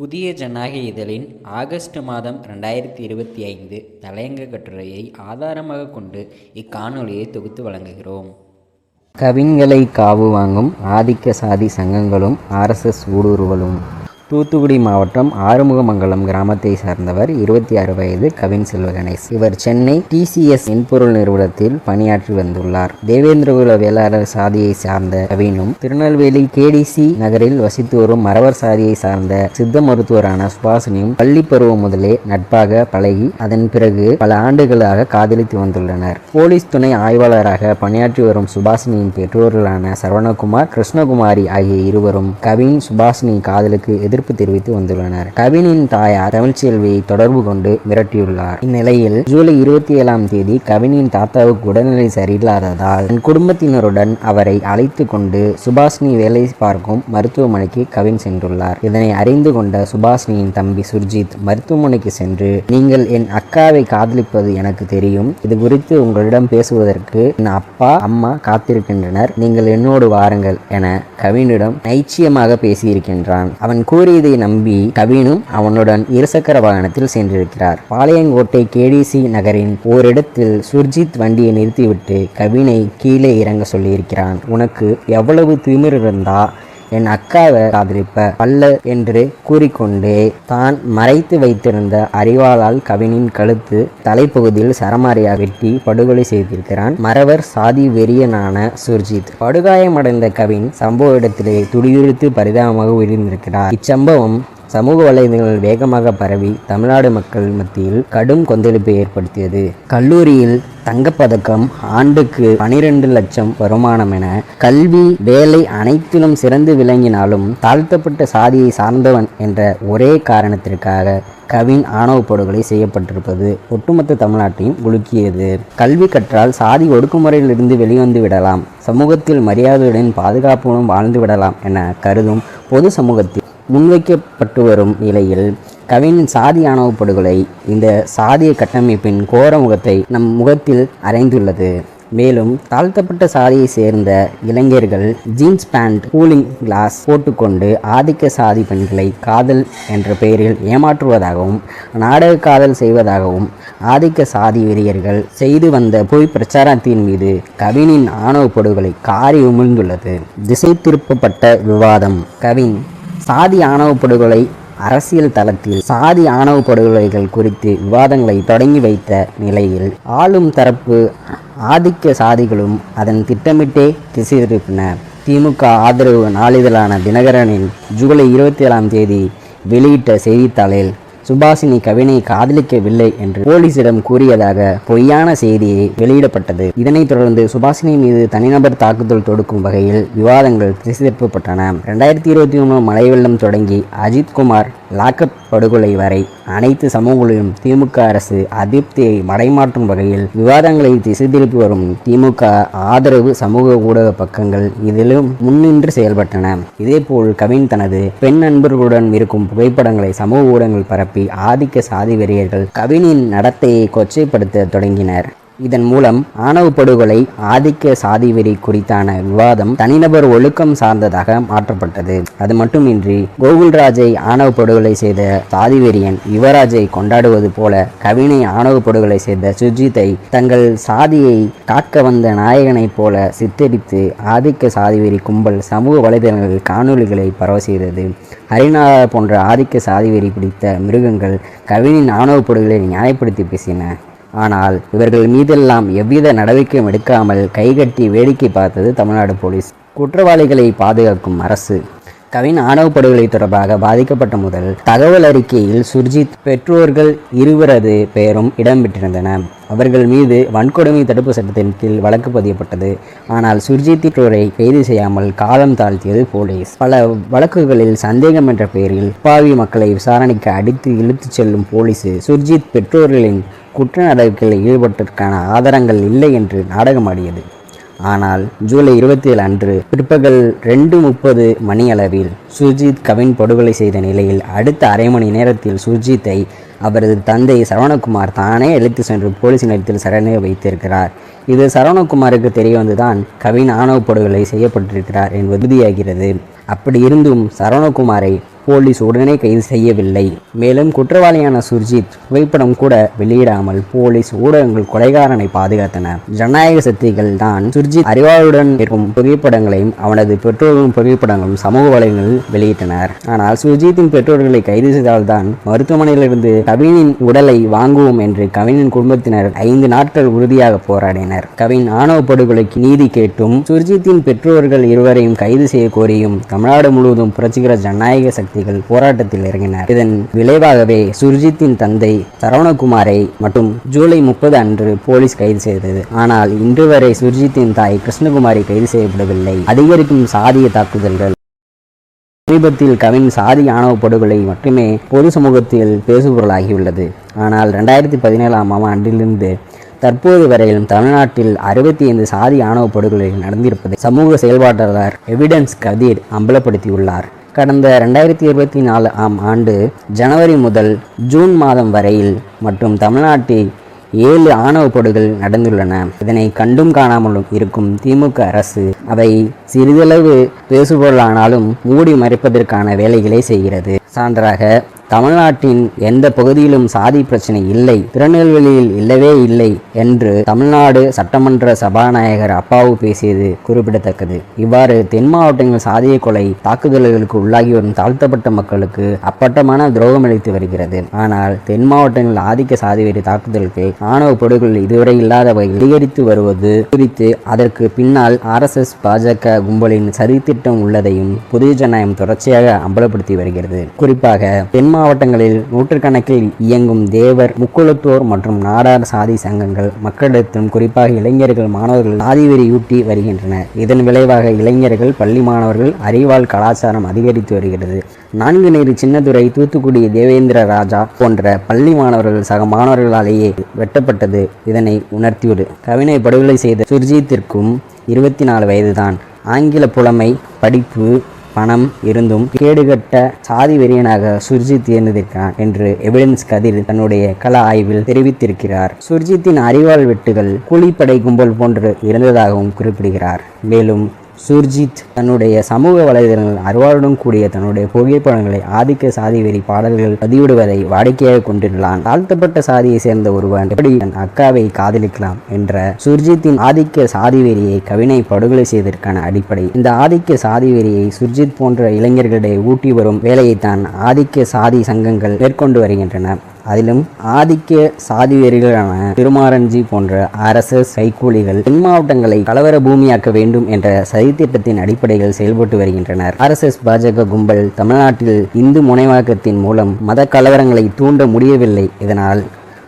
புதிய ஜனநாயக இதழின் ஆகஸ்ட் மாதம் ரெண்டாயிரத்தி இருபத்தி ஐந்து தலையங்க கட்டுரையை ஆதாரமாக கொண்டு இக்காணொலியை தொகுத்து வழங்குகிறோம். கவின்களை காவு வாங்கும் ஆதிக்க சாதி சங்கங்களும் ஆர்எஸ்எஸ் ஊடுருவலும். தூத்துக்குடி மாவட்டம் ஆறுமுகமங்கலம் கிராமத்தை சார்ந்தவர் இருபத்தி ஆறு வயது கவின் செல்வகணேஷ் இவர் சென்னை டிசிஎஸ் மென்பொருள் நிறுவனத்தில் பணியாற்றி வந்துள்ளார். தேவேந்திரகுல வேளாளர் சாதியை சார்ந்த கவினும் திருநெல்வேலி கேடிசி நகரில் வசித்து வரும் மறவர் சாதியை சார்ந்த சித்த மருத்துவரான சுபாசினியும் பள்ளி பருவம் முதலே நட்பாக பழகி அதன் பிறகு பல ஆண்டுகளாக காதலித்து வந்துள்ளனர். போலீஸ் துணை ஆய்வாளராக பணியாற்றி வரும் சுபாசினியின் பெற்றோர்களான சரவணகுமார் கிருஷ்ணகுமாரி ஆகிய இருவரும் கவின் சுபாசினி காதலுக்கு எதிர் எதிர்ப்பு தெரிவித்து வந்துள்ளனர். கவினின் தாயார் தமிழ்ச்செல்வியை தொடர்பு கொண்டு மிரட்டியுள்ளார். இந்நிலையில் ஜூலை இருபத்தி ஏழாம் தேதி கவினின் தாத்தாவுக்கு உடல்நிலை சரியில்லாததால் தன் குடும்பத்தினருடன் அவரை அழைத்து கொண்டு சுபாஷினி வேலை பார்க்கும் மருத்துவமனைக்கு கவின் சென்றுள்ளார். இதனை அறிந்து கொண்ட சுபாஷினியின் தம்பி சுர்ஜித் மருத்துவமனைக்கு சென்று நீங்கள் என் அக்காவை காதலிப்பது எனக்கு தெரியும். இது குறித்து உங்களிடம் பேசுவதற்கு என் அப்பா அம்மா காத்திருக்கின்றனர். நீங்கள் என்னோடு வாருங்கள் என கவினிடம் நைச்சியமாக பேசியிருக்கின்றான். அவன் கூறி கூறியதை நம்பி கவினும் அவனுடன் இருசக்கர வாகனத்தில் சென்றிருக்கிறார். பாளையங்கோட்டை கேடிசி நகரின் ஓரிடத்தில் சுர்ஜித் வண்டியை நிறுத்திவிட்டு கவினை கீழே இறங்க சொல்லியிருக்கிறான். உனக்கு எவ்வளவு திமிர் இருந்தா என் அக்காவை காதலிப்ப அல்ல என்று கூறிக்கொண்டே தான் மறைத்து வைத்திருந்த அறிவாளால் கவினின் கழுத்து தலைப்பகுதியில் சரமாரியாக வெட்டி படுகொலை செய்திருக்கிறான் மறவர் சாதி வெறியனான சுர்ஜித். படுகாயமடைந்த கவின் சம்பவ இடத்திலே துடியுறுத்து பரிதாபமாக உயிர்ந்திருக்கிறார் இச்சம்பவம் சமூக வலைதளங்கள் வேகமாக பரவி தமிழ்நாடு மக்கள் மத்தியில் கடும் கொந்தளிப்பை ஏற்படுத்தியது. கல்லூரியில் தங்கப்பதக்கம் ஆண்டுக்கு பனிரெண்டு லட்சம் வருமானம் என கல்வி வேலை அனைத்திலும் சிறந்து விளங்கினாலும் தாழ்த்தப்பட்ட சாதியை சார்ந்தவன் என்ற ஒரே காரணத்திற்காக கவின் ஆணவ படுகொலை செய்யப்பட்டிருப்பது ஒட்டுமொத்த தமிழ்நாட்டையும் உலுக்கியது. கல்வி கற்றால் சாதி ஒடுக்குமுறையிலிருந்து வெளிவந்து விடலாம் சமூகத்தில் மரியாதையுடன் பாதுகாப்புடன் வாழ்ந்து விடலாம் என கருதும் பொது சமூகத்தில் முன்வைக்கப்பட்டு வரும் நிலையில் கவினின் சாதி ஆணவ படுகொலை இந்த சாதிய கட்டமைப்பின் கோர முகத்தை நம் முகத்தில் அறைந்துள்ளது. மேலும் தாழ்த்தப்பட்ட சாதியை சேர்ந்த இளைஞர்கள் ஜீன்ஸ் பேண்ட் கூலிங் கிளாஸ் போட்டுக்கொண்டு ஆதிக்க சாதி பெண்களை காதல் என்ற பெயரில் ஏமாற்றுவதாகவும் நாடக காதல் செய்வதாகவும் ஆதிக்க சாதி வெறியர்கள் செய்து வந்த பொய் பிரச்சாரத்தின் மீது கவினின் ஆணவ படுகொலை காரி உமிழ்ந்துள்ளது. திசை திருப்பப்பட்ட விவாதம். கவின் சாதி ஆணவ படுகொலை அரசியல் தளத்தில் சாதி ஆணவ படுகொலைகள் குறித்து விவாதங்களை தொடங்கி வைத்த நிலையில் ஆளும் தரப்பு ஆதிக்க சாதிகளும் அதன் திட்டமிட்டே திசை திருப்பின திமுக ஆதரவு நாளிதழான தினகரனின் ஜூலை இருபத்தி ஏழாம் தேதி வெளியிட்ட செய்தித்தாளில் சுபாஷினி கவினை காதலிக்கவில்லை என்று போலீசிடம் கூறியதாக பொய்யான செய்தியை வெளியிடப்பட்டது. இதனைத் தொடர்ந்து சுபாஷினி மீது தனிநபர் தாக்குதல் தொடுக்கும் வகையில் விவாதங்கள் திசை ரெண்டாயிரத்தி இருபத்தி ஒன்று மழை வெள்ளம் தொடங்கி அஜித்குமார் லாக்கப் படுகொலை வரை அனைத்து சமூகங்களிலும் திமுக அரசு அதிருப்தியை மடைமாற்றும் வகையில் விவாதங்களை திசை திருப்பி வரும் திமுக ஆதரவு சமூக ஊடக பக்கங்கள் இதிலும் முன்னின்று செயல்பட்டன. இதேபோல் கவின் தனது பெண் நண்பர்களுடன் இருக்கும் புகைப்படங்களை சமூக ஊடகங்கள் பரப்பி ஆதிக்க சாதி வெறியர்கள் கவினின் நடத்தையை கொச்சைப்படுத்த தொடங்கினர். இதன் மூலம் ஆணவ படுகொலை ஆதிக்க சாதி வெறி குறித்தான விவாதம் தனிநபர் ஒழுக்கம் சார்ந்ததாக மாற்றப்பட்டது. அது மட்டுமின்றி கோகுல்ராஜை ஆணவ படுகொலை செய்த சாதி வெறியன் யுவராஜை கொண்டாடுவது போல கவினை ஆணவ படுகொலை செய்த சுஜித்தை தங்கள் சாதியை காக்க வந்த நாயகனைப் போல சித்தரித்து ஆதிக்க சாதி வெறி கும்பல் சமூக வலைதளங்களில் காணொலிகளை பரவ செய்தது. ஹரினா போன்ற ஆதிக்க சாதி வெறி பிடித்த மிருகங்கள் கவினின் ஆணவ படுகொலை நியாயப்படுத்தி பேசின. ஆனால் இவர்கள் மீதெல்லாம் எவ்வித நடவடிக்கையும் எடுக்காமல் கைகட்டி வேடிக்கை பார்த்தது தமிழ்நாடு போலீஸ். குற்றவாளிகளை பாதுகாக்கும் அரசு. கவின் ஆணவ படுகொலை தொடர்பாக பாதிக்கப்பட்ட முதல் தகவல் அறிக்கையில் சுர்ஜித் பெற்றோர்கள் இருவரது பெயரும் இடம்பெற்றிருந்தன. அவர்கள் மீது வன்கொடுமை தடுப்பு சட்டத்தின் கீழ் வழக்கு பதியப்பட்டது. ஆனால் சுர்ஜித் பெற்றோரை கைது செய்யாமல் காலம் தாழ்த்தியது போலீஸ். பல வழக்குகளில் சந்தேகம் என்ற பெயரில் பாவி மக்களை விசாரணைக்கு அடித்து இழுத்துச் செல்லும் போலீஸ் சுர்ஜித் பெற்றோர்களின் குற்ற நடவடிக்கைகளில் ஈடுபட்டதற்கான ஆதாரங்கள் இல்லை என்று நாடகமாடியது. ஆனால் ஜூலை இருபத்தி ஏழு அன்று பிற்பகல் ரெண்டு முப்பது மணியளவில் சுர்ஜித் கவின் படுகொலை செய்த நிலையில் அடுத்த அரை மணி நேரத்தில் சுர்ஜித்தை அவரது தந்தை சரவணகுமார் தானே அழைத்து சென்று போலீஸ் நிலையத்தில் சரணை வைத்திருக்கிறார். இது சரவணகுமாருக்கு தெரிய வந்துதான் கவின் ஆணவ படுகொலை செய்யப்பட்டிருக்கிறார் என்பது உறுதியாகிறது. அப்படி இருந்தும் சரவணகுமாரை போலீஸ் உடனே கைது செய்யவில்லை. மேலும் குற்றவாளியான சுர்ஜித் புகைப்படம் கூட வெளியிடாமல் போலீஸ் ஊடகங்கள் கொலைகாரனை பாதுகாத்தன. ஜனநாயக சக்திகள் தான் சுர்ஜித் அறிவாளுடன் இருக்கும் புகைப்படங்களையும் அவனது பெற்றோர்களின் புகைப்படங்களும் சமூக வலைகளில் வெளியிட்டனர். ஆனால் சுர்ஜித்தின் பெற்றோர்களை கைது செய்தால்தான் மருத்துவமனையிலிருந்து கவினின் உடலை வாங்குவோம் என்று கவினின் குடும்பத்தினர் ஐந்து நாட்கள் உறுதியாக போராடினர். கவின் ஆணவ படுகொலைக்கு நீதி கேட்டும் சுர்ஜித்தின் பெற்றோர்கள் இருவரையும் கைது செய்ய கோரியும் தமிழ்நாடு முழுவதும் புரட்சிகர ஜனநாயக வித்தியார்த்திகள் போராட்டத்தில் இறங்கினர். இதன் விளைவாகவே சுர்ஜித்தின் தந்தை சரவணகுமாரை மற்றும் ஜூலை முப்பது அன்று போலீஸ் கைது செய்தது. ஆனால் இன்று வரை சுர்ஜித்தின் தாய் கிருஷ்ணகுமாரி கைது செய்யப்படவில்லை. அதிகரிக்கும் சாதிய தாக்குதல்கள் சமீபத்தில் கவின் சாதி ஆணவ படுகொலை மட்டுமே பொது சமூகத்தில் பேசுபொருளாகியுள்ளது. ஆனால் ரெண்டாயிரத்தி பதினேழாம் ஆண்டிலிருந்து தற்போது வரையிலும் தமிழ்நாட்டில் அறுபத்தி ஐந்து சாதி ஆணவ படுகொலை நடந்திருப்பதை சமூக செயல்பாட்டாளர் எவிடன்ஸ் கதிர் அம்பலப்படுத்தியுள்ளார். கடந்த ரெண்டாயிரத்தி இருபத்தி நாலு ஆம் ஆண்டு ஜனவரி முதல் ஜூன் மாதம் வரையில் மற்றும் தமிழ்நாட்டில் ஏழு ஆணவ படுகள் நடந்துள்ளன. இதனை கண்டும் காணாமலும் இருக்கும் திமுக அரசு அவை சிறிதளவு பேசுபொருளானாலும் மூடி மறைப்பதற்கான வேலைகளை செய்கிறது. சான்றாக தமிழ்நாட்டின் எந்த பகுதியிலும் சாதி பிரச்சனை இல்லை திருநெல்வேலியில் இல்லவே இல்லை என்று தமிழ்நாடு சட்டமன்ற சபாநாயகர் அப்பாவு பேசியது குறிப்பிடத்தக்கது. இவ்வாறு தென் மாவட்டங்கள் சாதிய கொலை தாக்குதல்களுக்கு உள்ளாகி வரும் தாழ்த்தப்பட்ட மக்களுக்கு அப்பட்டமான துரோகம் அளித்து வருகிறது. ஆனால் தென் மாவட்டங்கள் ஆதிக்க சாதிவெறி தாக்குதலுக்கு ஆணவ படுகொலை இதுவரை இல்லாத வகையில் அதிகரித்து வருவது குறித்து அதற்கு பின்னால் ஆர்எஸ்எஸ் பாஜக கும்பலின் சரித்திட்டம் உள்ளதையும் புதிய ஜனநாயகம் தொடர்ச்சியாக அம்பலப்படுத்தி வருகிறது. குறிப்பாக தென் மாவட்டங்களில் நூற்றுக்கணக்கில் இயங்கும் தேவர் முக்குளத்தோர் மற்றும் நாடார் சாதி சங்கங்கள் மக்களிடத்திலும் குறிப்பாக இளைஞர்கள் மாணவர்கள் சாதி வெறியூட்டி வருகின்றனர் இதன் விளைவாக இளைஞர்கள் பள்ளி மாணவர்கள் அறிவால் கலாச்சாரம் அதிகரித்து வருகிறது. நான்கு நேரு சின்னதுரை தூத்துக்குடி தேவேந்திர ராஜா போன்ற பள்ளி மாணவர்கள் சக மாணவர்களாலேயே வெட்டப்பட்டது. இதனை உணர்த்தியுடு. கவினை படுகொலை செய்த சுர்ஜித்திற்கும் இருபத்தி நாலு வயதுதான். ஆங்கில புலமை படிப்பு பணம் இருந்தும் கேடுகட்ட சாதி வெறியனாக சுர்ஜித் தேர்ந்தெடுக்கிறான் என்று எவிடன்ஸ் கதிர் தன்னுடைய கள ஆய்வில் தெரிவித்திருக்கிறார். சுர்ஜித்தின் அறிவாள் வெட்டுகள் கூலிப்படை கும்பல் போன்று இருந்ததாகவும் குறிப்பிடுகிறார். மேலும் சுர்ஜித் தன்னுடைய சமூக வலைதளங்கள் அருவாளுடன் கூடிய தன்னுடைய புகைப்படங்களை ஆதிக்க சாதி வெறி பாடல்கள் பதிவிடுவதை வாடிக்கையாக கொண்டுள்ளான் தாழ்த்தப்பட்ட சாதியை சேர்ந்த ஒருவன் எப்படி தன் அக்காவை காதலிக்கலாம் என்ற சுர்ஜித்தின் ஆதிக்க சாதி வெறியை கவினை படுகொலை செய்ததற்கான அடிப்படை. இந்த ஆதிக்க சாதி வெறியை சுர்ஜித் போன்ற இளைஞர்களிடையே ஊட்டி வரும் வேலையைத்தான் ஆதிக்க சாதி சங்கங்கள் மேற்கொண்டு வருகின்றன. அதிலும் ஆதிக்க சாதி வெறிகளான திருமாரஞ்சி போன்ற அரசஸ் சைக்கூலிகள் தென் மாவட்டங்களை கலவர பூமியாக்க வேண்டும் என்ற சதித்திட்டத்தின் அடிப்படையில் செயல்பட்டு வருகின்றனர். ஆர்எஸ்எஸ் பாஜக கும்பல் தமிழ்நாட்டில் இந்து முனைவாக்கத்தின் மூலம் மத கலவரங்களை தூண்ட முடியவில்லை. இதனால்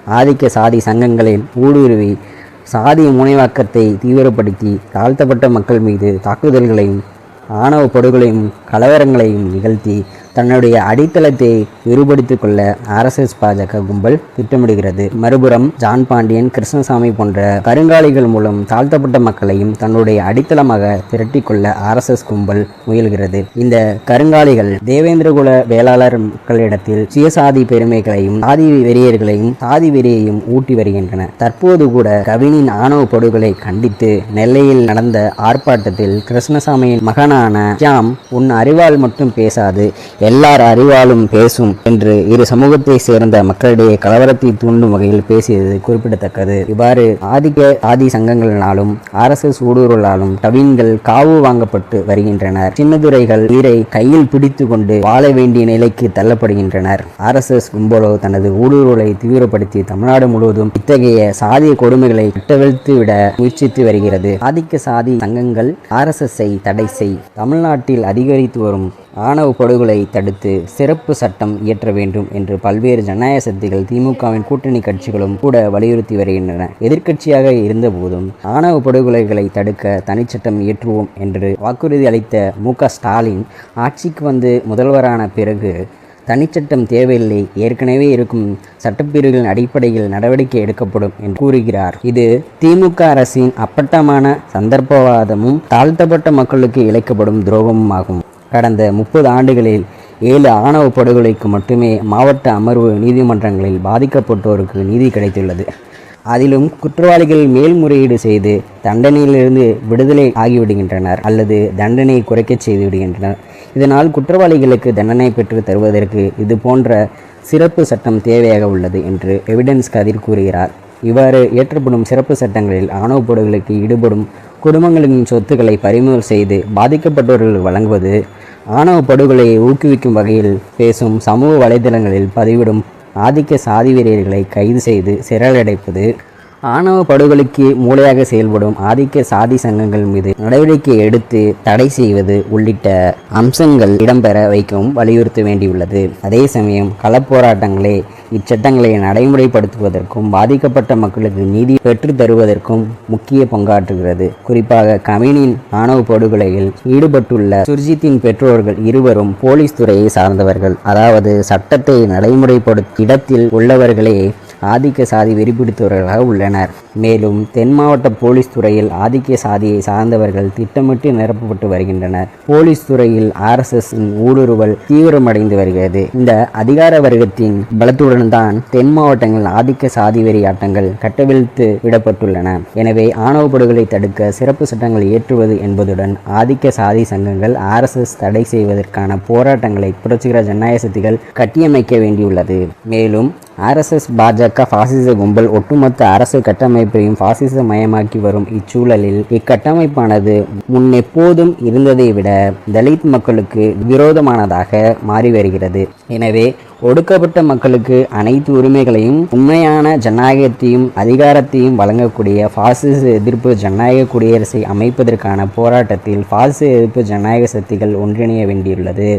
ஆதிக்க சாதி சங்கங்களில் ஊடுருவி சாதி முனைவாக்கத்தை தீவிரப்படுத்தி தாழ்த்தப்பட்ட மக்கள் மீது தாக்குதல்களையும் ஆணவ படுகொலையும் கலவரங்களையும் நிகழ்த்தி தன்னுடைய அடித்தளத்தை விரிவுபடுத்திக் கொள்ள ஆர்எஸ்எஸ் பாஜக கும்பல் திட்டமிடுகிறது. மறுபுறம் ஜான் பாண்டியன் கிருஷ்ணசாமி போன்ற கருங்காலிகள் மூலம் தாழ்த்தப்பட்ட மக்களையும் தன்னுடைய அடித்தளமாக திரட்டி கொள்ள ஆர்எஸ்எஸ் கும்பல் முயல்கிறது. இந்த கருங்காலிகள் தேவேந்திரகுல வேளாளர் மக்களிடத்தில் சுயசாதி பெருமைகளையும் சாதி வெறியர்களையும் சாதி வெறியையும் ஊட்டி வருகின்றன. தற்போது கூட கவினின் ஆணவ படுகொலை கண்டித்து நெல்லையில் நடந்த ஆர்ப்பாட்டத்தில் கிருஷ்ணசாமியின் மகனான ஷியாம் உன் அறிவால் மட்டும் பேசாது எல்லார் அறிவாலும் பேசும் என்று இரு சமூகத்தை சேர்ந்த மக்களிடையே கலவரத்தை தூண்டும் வகையில் பேசியது குறிப்பிடத்தக்கது. இவ்வாறு ஆதிக்க ஆதி சங்கங்களினாலும் ஆர்எஸ்எஸ் ஊடுருவலாலும் கவின்கள் காவு வாங்கப்பட்டு வருகின்றனர். சின்னதுரைகள் உயிரை கையில் பிடித்து கொண்டு வாழ வேண்டிய நிலைக்கு தள்ளப்படுகின்றனர். ஆர்எஸ்எஸ் கும்பலோ தனது ஊடுருவலை தீவிரப்படுத்தி தமிழ்நாடு முழுவதும் இத்தகைய சாதிய கொடுமைகளை கட்டவிழ்த்து விட முயற்சித்து வருகிறது. ஆதிக்க சாதி சங்கங்கள் ஆர்எஸ்எஸ்ஐ தடை செய் தமிழ்நாட்டில் அதிகரித்து வரும் ஆணவ படுகொலை தடுத்து சிறப்பு சட்டம் இயற்ற வேண்டும் என்று பல்வேறு ஜனநாயக சக்திகள் திமுகவின் கூட்டணி கட்சிகளும் கூட வலியுறுத்தி வருகின்றன. எதிர்க்கட்சியாக இருந்தபோதும் ஆணவ படுகொலைகளை தடுக்க தனிச்சட்டம் இயற்றுவோம் என்று வாக்குறுதி அளித்த மு க ஸ்டாலின் ஆட்சிக்கு வந்து முதல்வரான பிறகு தனிச்சட்டம் தேவையில்லை ஏற்கனவே இருக்கும் சட்டப்பிரிவுகளின் அடிப்படையில் நடவடிக்கை எடுக்கப்படும் என்று கூறுகிறார். இது திமுக அரசின் அப்பட்டமான சந்தர்ப்பவாதமும் தாழ்த்தப்பட்ட மக்களுக்கு இழைக்கப்படும் துரோகமும் ஆகும். கடந்த முப்பது ஆண்டுகளில் ஏழு ஆணவ படுகொலைக்கு மட்டுமே மாவட்ட அமர்வு நீதிமன்றங்களில் பாதிக்கப்பட்டோருக்கு நீதி கிடைத்துள்ளது. அதிலும் குற்றவாளிகள் மேல்முறையீடு செய்து தண்டனையிலிருந்து விடுதலை ஆகிவிடுகின்றனர் அல்லது தண்டனையை குறைக்க செய்து விடுகின்றனர். இதனால் குற்றவாளிகளுக்கு தண்டனை பெற்று தருவதற்கு இது போன்ற சிறப்பு சட்டம் தேவையாக உள்ளது என்று எவிடன்ஸ் கதிர் கூறுகிறார். இவ்வாறு இயற்றப்படும் சிறப்பு சட்டங்களில் ஆணவ படுகொலைக்கு ஈடுபடும் குடும்பங்களின் சொத்துக்களை பறிமுதல் செய்து பாதிக்கப்பட்டவர்கள் வழங்குவது ஆணவ படுகொலையை ஊக்குவிக்கும் வகையில் பேசும் சமூக வலைதளங்களில் பதிவிடும் ஆதிக்க சாதி வீரர்களை கைது செய்து சிறலடைப்பது ஆணவ படுகொலைக்கு மூளையாக செயல்படும் ஆதிக்க சாதி சங்கங்கள் மீது நடவடிக்கை எடுத்து தடை செய்வது உள்ளிட்ட அம்சங்கள் இடம்பெற வைக்கவும் வலியுறுத்த வேண்டியுள்ளது. அதே சமயம் களப்போராட்டங்களே இச்சட்டங்களை நடைமுறைப்படுத்துவதற்கும் பாதிக்கப்பட்ட மக்களுக்கு நீதி பெற்று தருவதற்கும் முக்கிய பங்காற்றுகிறது. குறிப்பாக கமினின் ஆணவ படுகொலையில் ஈடுபட்டுள்ள சுர்ஜித்தின் பெற்றோர்கள் இருவரும் போலீஸ் துறையை சார்ந்தவர்கள். அதாவது சட்டத்தை நடைமுறைப்படுத்தும் இடத்தில் உள்ளவர்களே ஆதிக்க சாதி வெறிபிடித்தவர்களாக உள்ளனர். மேலும் தென் மாவட்ட போலீஸ் துறையில் ஆதிக்க சாதியை சார்ந்தவர்கள் திட்டமிட்டு நிரப்பப்பட்டு வருகின்றனர். போலீஸ் துறையில் ஆர்எஸ்எஸ் ஊடுருவல் தீவிரமடைந்து வருகிறது. இந்த அதிகார வர்க்கத்தின் பலத்துடன் தான் தென் மாவட்டங்களில் ஆதிக்க சாதி வெறி ஆட்டங்கள் கட்டவிழ்த்து விடப்பட்டுள்ளன. எனவே ஆணவ படுகொலை தடுக்க சிறப்பு சட்டங்கள் இயற்றுவது என்பதுடன் ஆதிக்க சாதி சங்கங்கள் ஆர்எஸ்எஸ் தடை செய்வதற்கான போராட்டங்களை புரட்சிகர ஜனநாயக சக்திகள் கட்டியமைக்க வேண்டியுள்ளது. மேலும் ஆர்எஸ்எஸ் பாஜக பாசிச கும்பல் ஒட்டுமொத்த அரசு கட்டமைப்பையும் பாசிச மயமாக்கி வரும் இச்சூழலில் இக்கட்டமைப்பானது முன்னெப்போதும் இருந்ததை விட தலித் மக்களுக்கு விரோதமானதாக மாறி வருகிறது எனவே ஒடுக்கப்பட்ட மக்களுக்கு அனைத்து உரிமைகளையும் உண்மையான ஜனநாயகத்தையும் அதிகாரத்தையும் வழங்கக்கூடிய பாசிச எதிர்ப்பு ஜனநாயக குடியரசை அமைப்பதற்கான போராட்டத்தில் பாசிச எதிர்ப்பு ஜனநாயக சக்திகள் ஒன்றிணைய வேண்டியுள்ளது.